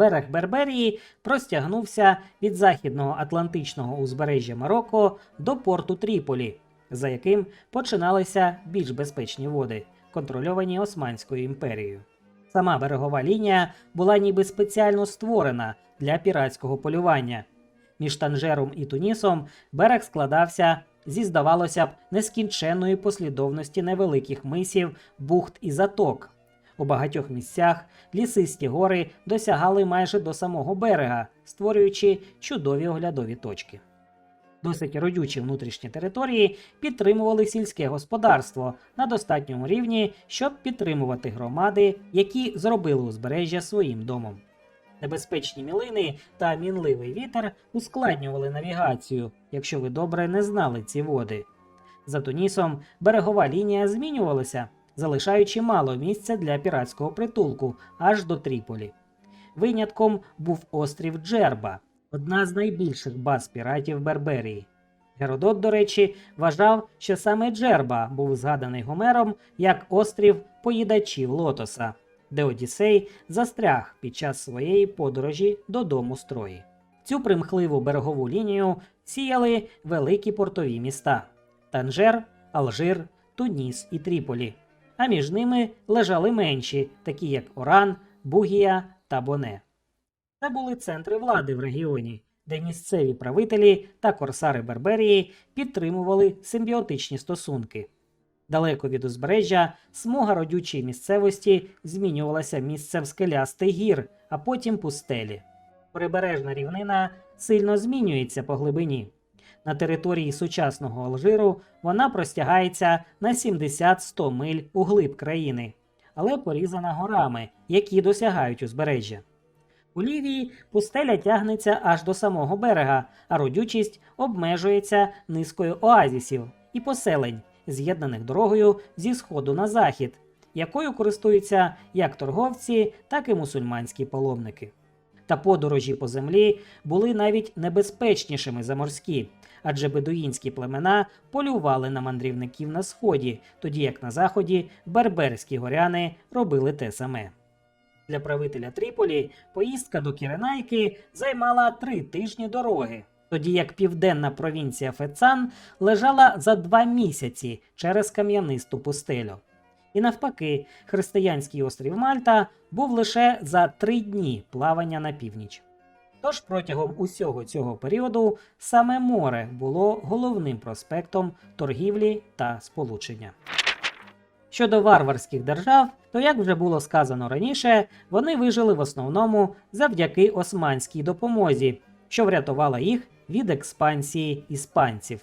Берег Берберії простягнувся від західного Атлантичного узбережжя Марокко до порту Тріполі, за яким починалися більш безпечні води, контрольовані Османською імперією. Сама берегова лінія була ніби спеціально створена для піратського полювання. Між Танжером і Тунісом берег складався зі, здавалося б, нескінченної послідовності невеликих мисів, бухт і заток. У багатьох місцях лісисті гори досягали майже до самого берега, створюючи чудові оглядові точки. Досить родючі внутрішні території підтримували сільське господарство на достатньому рівні, щоб підтримувати громади, які зробили узбережжя своїм домом. Небезпечні мілини та мінливий вітер ускладнювали навігацію, якщо ви добре не знали ці води. За Тунісом берегова лінія змінювалася, залишаючи мало місця для піратського притулку аж до Тріполі. Винятком був острів Джерба, одна з найбільших баз піратів Берберії. Геродот, до речі, вважав, що саме Джерба був згаданий Гомером як острів поїдачів Лотоса, де Одіссей застряг під час своєї подорожі додому з Трої. Цю примхливу берегову лінію сіяли великі портові міста Танжер, Алжир, Туніс і Тріполі, а між ними лежали менші, такі як Оран, Бугія та Боне. Це були центри влади в регіоні, де місцеві правителі та корсари Берберії підтримували симбіотичні стосунки. Далеко від узбережжя смуга родючої місцевості змінювалася місцем скелястих гір, а потім пустелі. Прибережна рівнина сильно змінюється по глибині. На території сучасного Алжиру вона простягається на 70-100 миль у глиб країни, але порізана горами, які досягають узбережжя. У Лівії пустеля тягнеться аж до самого берега, а родючість обмежується низкою оазісів і поселень, з'єднаних дорогою зі сходу на захід, якою користуються як торговці, так і мусульманські паломники. Та подорожі по землі були навіть небезпечнішими за морські, адже бедуїнські племена полювали на мандрівників на сході, тоді як на заході берберські горяни робили те саме. Для правителя Тріполі поїздка до Кіренайки займала три тижні дороги, тоді як південна провінція Фецан лежала за два місяці через кам'янисту пустелю. І навпаки, християнський острів Мальта був лише за три дні плавання на північ. Тож протягом усього цього періоду саме море було головним проспектом торгівлі та сполучення. Щодо варварських держав, то як вже було сказано раніше, вони вижили в основному завдяки османській допомозі, що врятувала їх від експансії іспанців.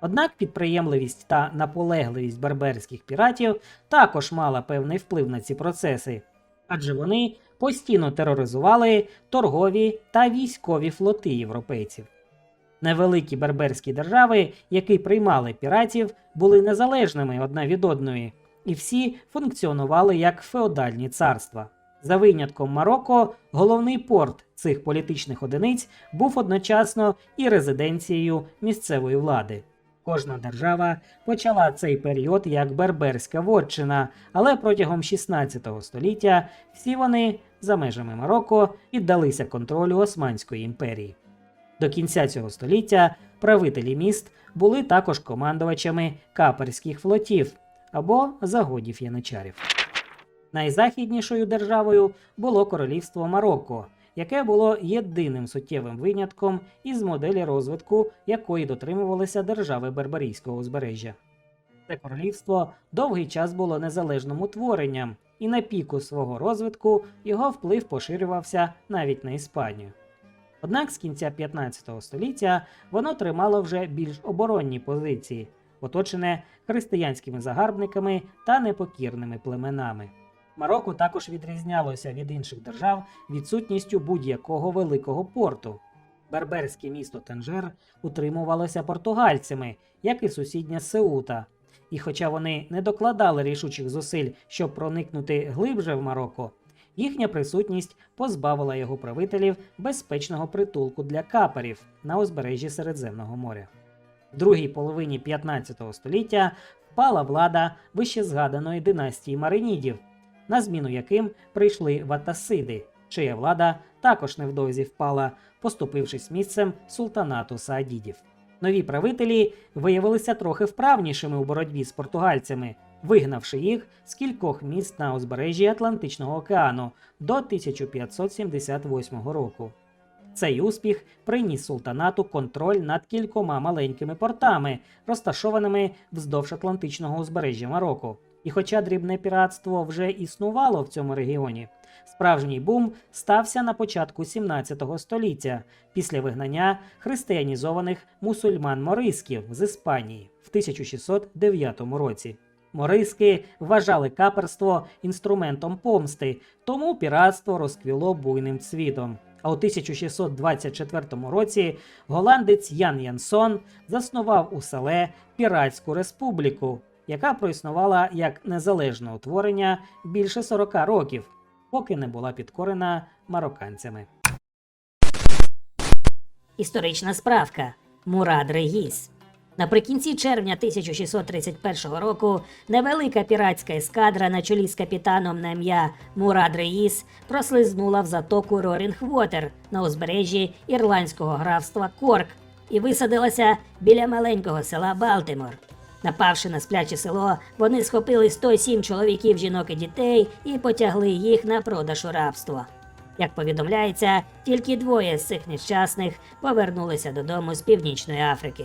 Однак підприємливість та наполегливість берберських піратів також мала певний вплив на ці процеси, адже вони постійно тероризували торгові та військові флоти європейців. Невеликі берберські держави, які приймали піратів, були незалежними одна від одної, і всі функціонували як феодальні царства. За винятком Марокко, головний порт цих політичних одиниць був одночасно і резиденцією місцевої влади. Кожна держава почала цей період як берберська вотчина, але протягом 16 століття всі вони за межами Марокко піддалися контролю Османської імперії. До кінця цього століття правителі міст були також командувачами каперських флотів або загодів яничарів. Найзахіднішою державою було королівство Марокко, яке було єдиним суттєвим винятком із моделі розвитку, якої дотримувалися держави Берберійського узбережжя. Це королівство довгий час було незалежним утворенням, і на піку свого розвитку його вплив поширювався навіть на Іспанію. Однак з кінця 15 століття воно тримало вже більш оборонні позиції, оточене християнськими загарбниками та непокірними племенами. Марокко також відрізнялося від інших держав відсутністю будь-якого великого порту. Берберське місто Танжер утримувалося португальцями, як і сусідня Сеута. І хоча вони не докладали рішучих зусиль, щоб проникнути глибше в Марокко, їхня присутність позбавила його правителів безпечного притулку для каперів на узбережжі Середземного моря. В другій половині 15 століття впала влада вищезгаданої династії Маринідів, на зміну яким прийшли ватасиди, чия влада також невдовзі впала, поступившись місцем султанату Саадідів. Нові правителі виявилися трохи вправнішими у боротьбі з португальцями, вигнавши їх з кількох міст на узбережжі Атлантичного океану до 1578 року. Цей успіх приніс султанату контроль над кількома маленькими портами, розташованими вздовж Атлантичного узбережжя Марокко. І хоча дрібне піратство вже існувало в цьому регіоні, справжній бум стався на початку 17 століття після вигнання християнізованих мусульман-морисків з Іспанії в 1609 році. Мориски вважали каперство інструментом помсти, тому піратство розквіло буйним цвітом. А у 1624 році голландець Ян Янсон заснував у селе Піратську республіку, яка проіснувала як незалежне утворення більше 40 років, поки не була підкорена марокканцями. Історична справка Мурад Регіс. Наприкінці червня 1631 року невелика піратська ескадра на чолі з капітаном на ім'я Мурад Реїс прослизнула в затоку Рорінгвотер на узбережжі ірландського графства Корк і висадилася біля маленького села Балтимор. Напавши на спляче село, вони схопили 107 чоловіків, жінок і дітей і потягли їх на продаж у рабство. Як повідомляється, тільки двоє з цих нещасних повернулися додому з Північної Африки.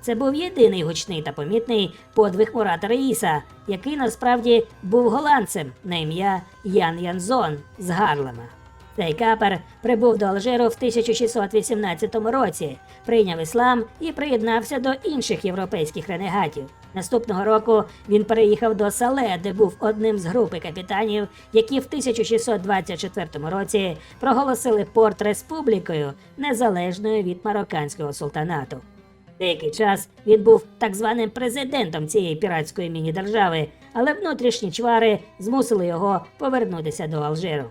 Це був єдиний гучний та помітний подвиг Мурата Раїса, який насправді був голландцем на ім'я Ян Янзон з Гарлема. Цей капер прибув до Алжиру в 1618 році, прийняв іслам і приєднався до інших європейських ренегатів. Наступного року він переїхав до Сале, де був одним з групи капітанів, які в 1624 році проголосили порт республікою, незалежною від марокканського султанату. Деякий час він був так званим президентом цієї піратської міні-держави, але внутрішні чвари змусили його повернутися до Алжиру.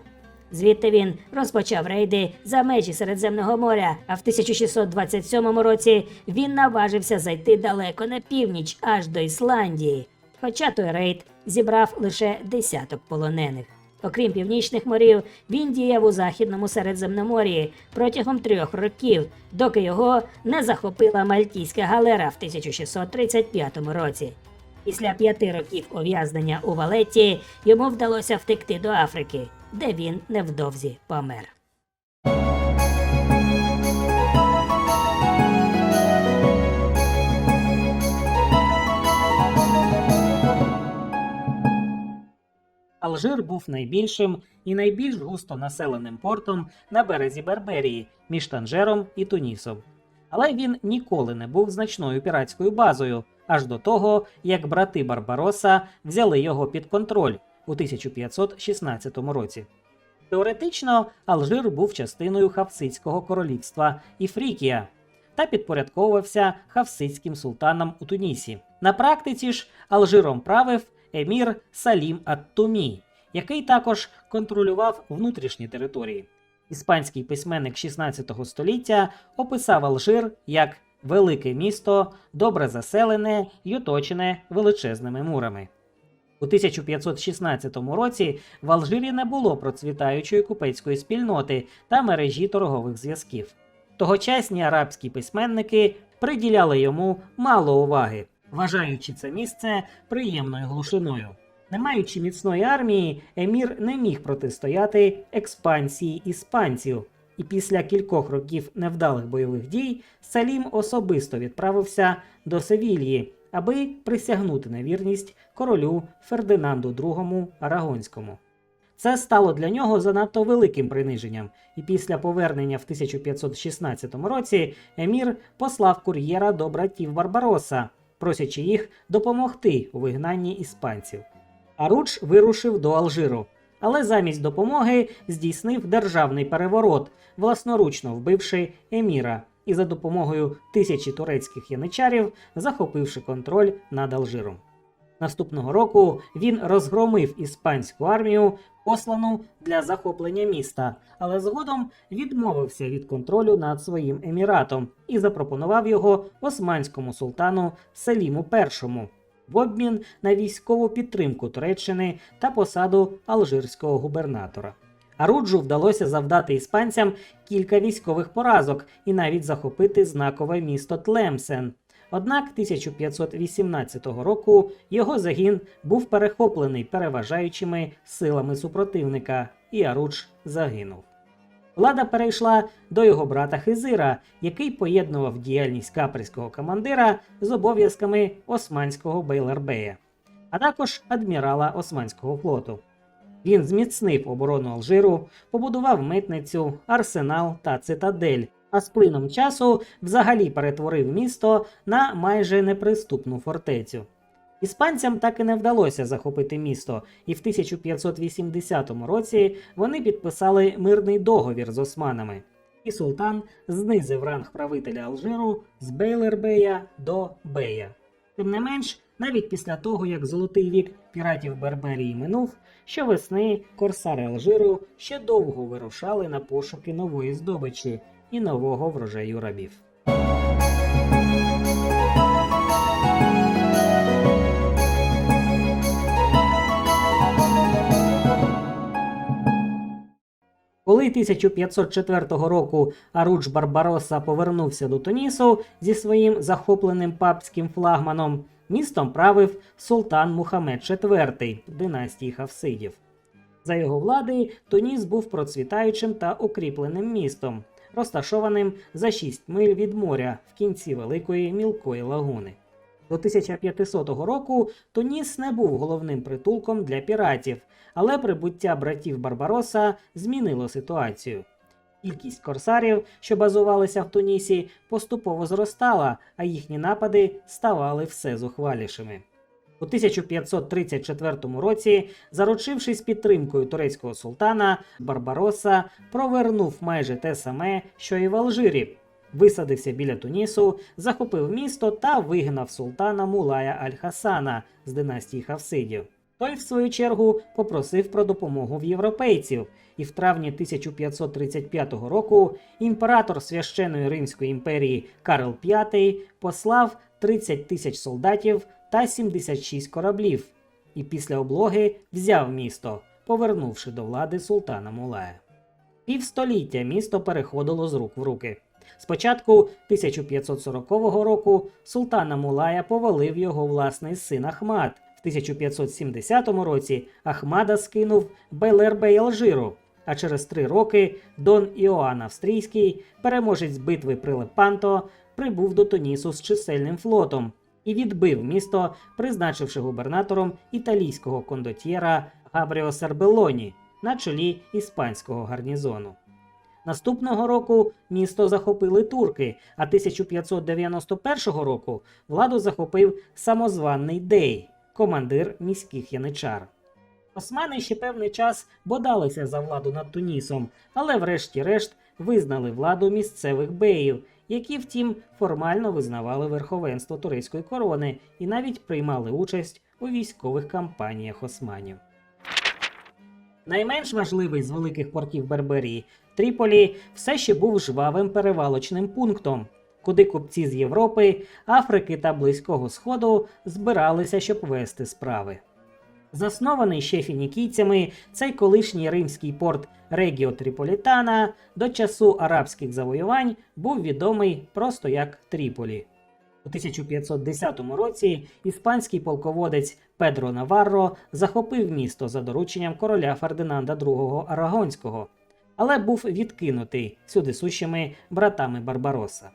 Звідти він розпочав рейди за межі Середземного моря, а в 1627 році він наважився зайти далеко на північ аж до Ісландії. Хоча той рейд зібрав лише десяток полонених. Окрім північних морів, він діяв у західному Середземномор'ї протягом трьох років, доки його не захопила мальтійська галера в 1635 році. Після п'яти років ув'язнення у Валетті йому вдалося втекти до Африки, де він невдовзі помер. Алжир був найбільшим і найбільш густо населеним портом на березі Берберії між Танжером і Тунісом. Але він ніколи не був значною піратською базою, аж до того, як брати Барбароса взяли його під контроль у 1516 році. Теоретично Алжир був частиною Хавсидського королівства Іфрікія та підпорядковувався хавсидським султанам у Тунісі. На практиці ж Алжиром правив емір Салім ат-Тумі, який також контролював внутрішні території. Іспанський письменник 16 століття описав Алжир як велике місто, добре заселене й оточене величезними мурами. У 1516 році в Алжирі не було процвітаючої купецької спільноти та мережі торгових зв'язків. Тогочасні арабські письменники приділяли йому мало уваги, вважаючи це місце приємною глушиною. Не маючи міцної армії, емір не міг протистояти експансії іспанців, і після кількох років невдалих бойових дій Салім особисто відправився до Севільї, аби присягнути на вірність королю Фердинанду II Арагонському. Це стало для нього занадто великим приниженням, і після повернення в 1516 році Емір послав кур'єра до братів Барбароса, просячи їх допомогти у вигнанні іспанців. Аруч вирушив до Алжиру, але замість допомоги здійснив державний переворот, власноручно вбивши еміра і за допомогою тисячі турецьких яничарів захопивши контроль над Алжиром. Наступного року він розгромив іспанську армію, послану для захоплення міста, але згодом відмовився від контролю над своїм еміратом і запропонував його османському султану Селіму І в обмін на військову підтримку Туреччини та посаду алжирського губернатора. Аруджу вдалося завдати іспанцям кілька військових поразок і навіть захопити знакове місто Тлемсен. Однак 1518 року його загін був перехоплений переважаючими силами супротивника, і Арудж загинув. Влада перейшла до його брата Хизира, який поєднував діяльність капрського командира з обов'язками османського Бейлербея, а також адмірала Османського флоту. Він зміцнив оборону Алжиру, побудував митницю, арсенал та цитадель, а з плином часу взагалі перетворив місто на майже неприступну фортецю. Іспанцям так і не вдалося захопити місто, і в 1580 році вони підписали мирний договір з османами. І султан знизив ранг правителя Алжиру з Бейлербея до Бея. Тим не менш, навіть після того, як золотий вік піратів Берберії минув, щовесни корсари Алжиру ще довго вирушали на пошуки нової здобичі і нового врожаю рабів. Коли 1504 року Арудж Барбароса повернувся до Тунісу зі своїм захопленим папським флагманом, містом правив султан Мухаммед IV династії Хавсидів. За його влади Туніс був процвітаючим та укріпленим містом, розташованим за 6 миль від моря в кінці великої мілкої лагуни. До 1500 року Туніс не був головним притулком для піратів, але прибуття братів Барбароса змінило ситуацію. Кількість корсарів, що базувалися в Тунісі, поступово зростала, а їхні напади ставали все зухвалішими. У 1534 році, заручившись підтримкою турецького султана, Барбароса провернув майже те саме, що і в Алжирі. Висадився біля Тунісу, захопив місто та вигнав султана Мулая Аль-Хасана з династії Хавсидів. Той, в свою чергу, попросив про допомогу в європейців, і в травні 1535 року імператор священої Римської імперії Карл V послав 30 тисяч солдатів та 76 кораблів, і після облоги взяв місто, повернувши до влади султана Мулая. Півстоліття місто переходило з рук в руки. Спочатку 1540 року султана Мулая повалив його власний син Ахмад. В 1570 році Ахмада скинув Белербей Алжиру, а через три роки Дон Іоанн Австрійський, переможець битви при Лепанто, прибув до Тунісу з чисельним флотом і відбив місто, призначивши губернатором італійського кондотьєра Габріо Сербелоні на чолі іспанського гарнізону. Наступного року місто захопили турки, а 1591 року владу захопив самозваний Дей, командир міських яничар. Османи ще певний час бодалися за владу над Тунісом, але врешті-решт визнали владу місцевих беїв, які, втім, формально визнавали верховенство турецької корони і навіть приймали участь у військових кампаніях османів. Найменш важливий з великих портів Берберії Тріполі все ще був жвавим перевалочним пунктом, куди купці з Європи, Африки та Близького Сходу збиралися, щоб вести справи. Заснований ще фінікійцями, цей колишній римський порт Регіо Тріполітана до часу арабських завоювань був відомий просто як Тріполі. У 1510 році іспанський полководець Педро Наварро захопив місто за дорученням короля Фердинанда II Арагонського, але був відкинутий сюди сущими братами Барбароса.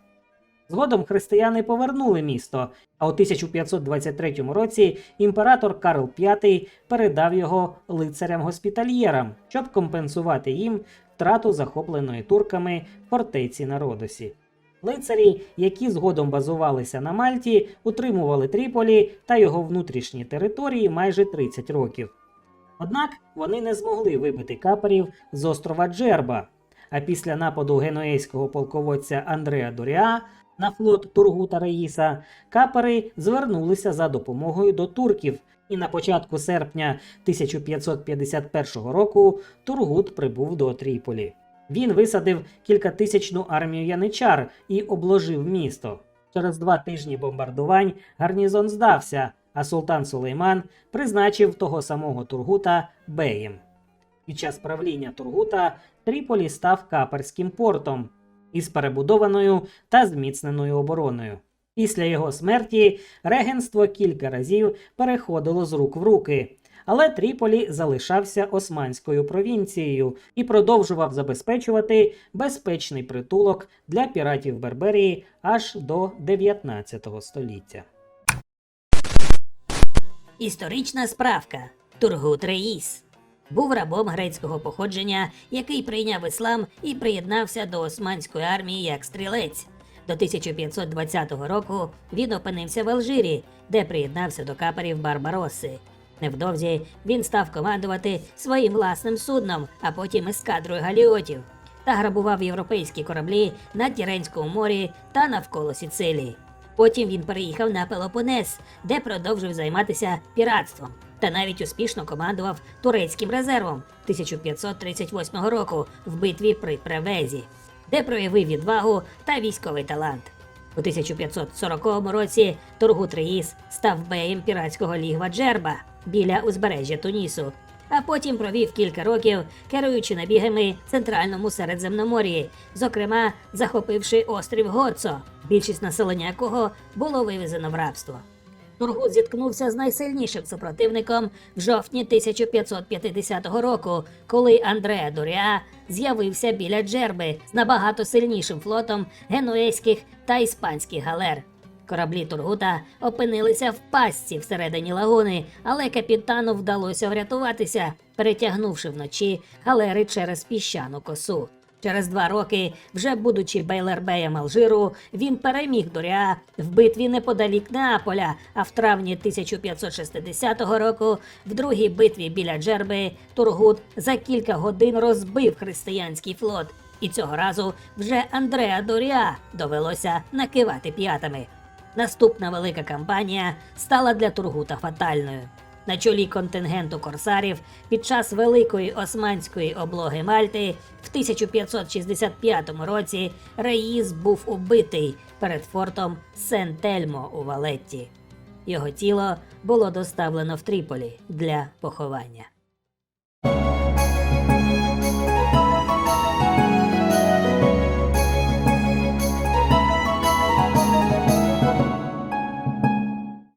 Згодом християни повернули місто, а у 1523 році імператор Карл V передав його лицарям-госпітальєрам, щоб компенсувати їм втрату захопленої турками фортеці на Родосі. Лицарі, які згодом базувалися на Мальті, утримували Тріполі та його внутрішні території майже 30 років. Однак вони не змогли вибити каперів з острова Джерба. А після нападу генуейського полководця Андреа Доріа на флот Тургута Раїса капери звернулися за допомогою до турків, і на початку серпня 1551 року Тургут прибув до Тріполі. Він висадив кількатисячну армію яничар і обложив місто. Через два тижні бомбардувань гарнізон здався, а султан Сулейман призначив того самого Тургута беєм. Під час правління Тургута Тріполі став каперським портом із перебудованою та зміцненою обороною. Після його смерті регенство кілька разів переходило з рук в руки, але Тріполі залишався османською провінцією і продовжував забезпечувати безпечний притулок для піратів Берберії аж до 19 століття. Історична справка. Тургут Реїс був рабом грецького походження, який прийняв іслам і приєднався до османської армії як стрілець. До 1520 року він опинився в Алжирі, де приєднався до каперів Барбаросси. Невдовзі він став командувати своїм власним судном, а потім ескадрою галіотів, та грабував європейські кораблі на Тіренському морі та навколо Сіцилії. Потім він переїхав на Пелопонес, де продовжив займатися піратством, та навіть успішно командував турецьким резервом 1538 року в битві при Превезі, де проявив відвагу та військовий талант. У 1540 році Тургут Реїс став беєм піратського лігва Джерба біля узбережжя Тунісу, а потім провів кілька років, керуючи набігами центральному Середземномор'ї, зокрема захопивши острів Гоцо, більшість населення якого було вивезено в рабство. Тургут зіткнувся з найсильнішим супротивником в жовтні 1550 року, коли Андреа Доріа з'явився біля Джерби з набагато сильнішим флотом генуезьких та іспанських галер. Кораблі Тургута опинилися в пастці всередині лагуни, але капітану вдалося врятуватися, перетягнувши вночі галери через піщану косу. Через два роки, вже будучи Бейлербеєм Алжиру, він переміг Доріа в битві неподалік Неаполя, а в травні 1560 року, в другій битві біля Джерби, Тургут за кілька годин розбив християнський флот. І цього разу вже Андреа Доріа довелося накивати п'ятами. Наступна велика кампанія стала для Тургута фатальною. На чолі контингенту корсарів під час Великої Османської облоги Мальти в 1565 році Раїз був убитий перед фортом Сен-Тельмо у Валетті. Його тіло було доставлено в Тріполі для поховання.